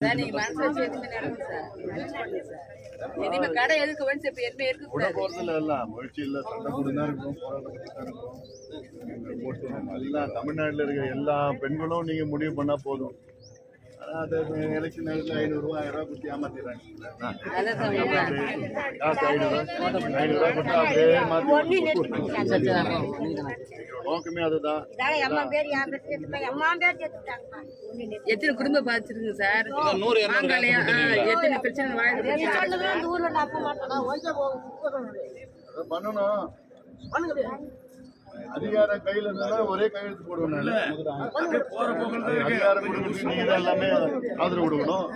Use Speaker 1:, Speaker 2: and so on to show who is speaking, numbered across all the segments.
Speaker 1: Sir நீங்க மனசு வச்சு எதுவுமே நடக்கும் சார். கடை எதுக்கு வந்து இப்ப எதுவுமே இருக்க
Speaker 2: கூட போறதுல எல்லாம் முயற்சி இல்ல சண்டை கூட இருக்கும் போராட்டம் எல்லாம் தமிழ்நாட்டுல இருக்க எல்லா பெண்களும் நீங்க முடிவு பண்ணா போதும். ஆனா அது எலெக்ஷன் நேரத்தில் ஐநூறுரூவா ஆயிரம் ரூபாய் கொடுத்து ஏமாத்திடுறாங்க.
Speaker 1: அதான் சார் உண்மை.
Speaker 2: காசு ஐநூறுரூவா ஐநூறுரூவா கொடுத்து அப்படியே மாற்றி நோக்கமே அதுதான்.
Speaker 1: எத்தனை குடும்பம் பாதிச்சிருக்கு சார்? ஆ, எத்தனை பிரச்சனை
Speaker 2: அதை பண்ணணும். அதிகாரம் கையில இருந்தா ஒரே கையெழுத்து போடுவேன் அதிகாரம் கொடுக்கறதுக்கு நீங்க தான் எல்லாமே ஆதரவு கொடுக்கணும்.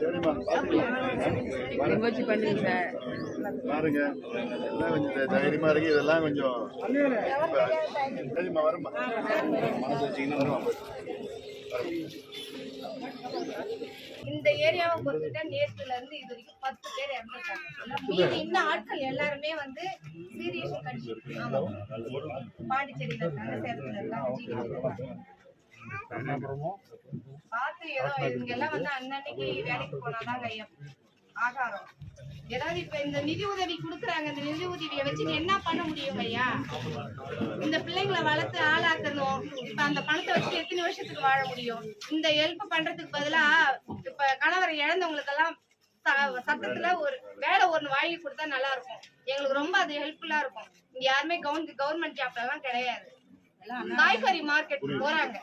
Speaker 2: சரிம்மா பாருங்க. எல்லாம் கொஞ்சம் தைரியமா இருக்கு. இதெல்லாம் கொஞ்சம் சரிம்மா வரம்மா. மனசு வச்சீங்கன்னா வருவான்
Speaker 3: இந்த ஏரியாவை பொறுத்துட்டா நேத்துல இருந்து இது வரைக்கும் பத்து பேர் இறந்துருக்காங்க. மீதி இன்னும் ஆட்கள் எல்லாருமே வந்து சீரியஸ் கண்டிஷன் ஆமா. பாண்டிச்சேரியில இருக்காங்க சேலத்துல இருக்காங்க ஜிஹெச்ல இருக்காங்க. பார்த்து ஏதோ இவங்க எல்லாம் வந்து அன்னன்னைக்கு வேலைக்கு போனாதாங்க ஐயா. ஆகாரம். ஏதாவது இப்ப இந்த நிதி உதவி கொடுக்குறாங்க இந்த நிதி உதவியை வச்சு என்ன பண்ண முடியும் ஐயா? இந்த பிள்ளைங்களை வளர்த்து ஆளாக்கணும். இப்ப அந்த பணத்தை வச்சு எத்தனை வருஷத்துக்கு வாழ முடியும்? இந்த ஹெல்ப் பண்றதுக்கு பதிலா இப்ப கணவரை இழந்தவங்களுக்கெல்லாம் ச- சட்டத்துல ஒரு வேலை ஒண்ணு வாங்கி கொடுத்தா நல்லா இருக்கும். எங்களுக்கு ரொம்ப அது ஹெல்ப்ஃபுல்லா இருக்கும். இங்க யாருமே கவர்மெண்ட் கவர்மெண்ட் ஜாப்ல எல்லாம் கிடையாது. காய்கறி மார்க்கெட் போறாங்க.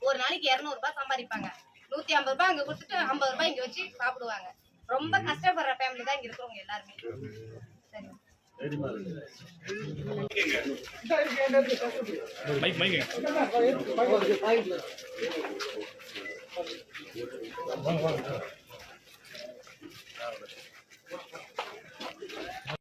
Speaker 3: ஒரு நாளைக்கு இருநூறு ரூபாய் சம்பாதிப்பாங்க. நூத்தி ஐம்பது ரூபாய் அங்க கொடுத்துட்டு ஐம்பது ரூபாய் இங்க வச்சு சாப்பிடுவாங்க. ரொம்ப கஷ்டப்படுற ஃபேமிலி தான் இங்க இருக்கிறவங்க எல்லாருமே. சரி.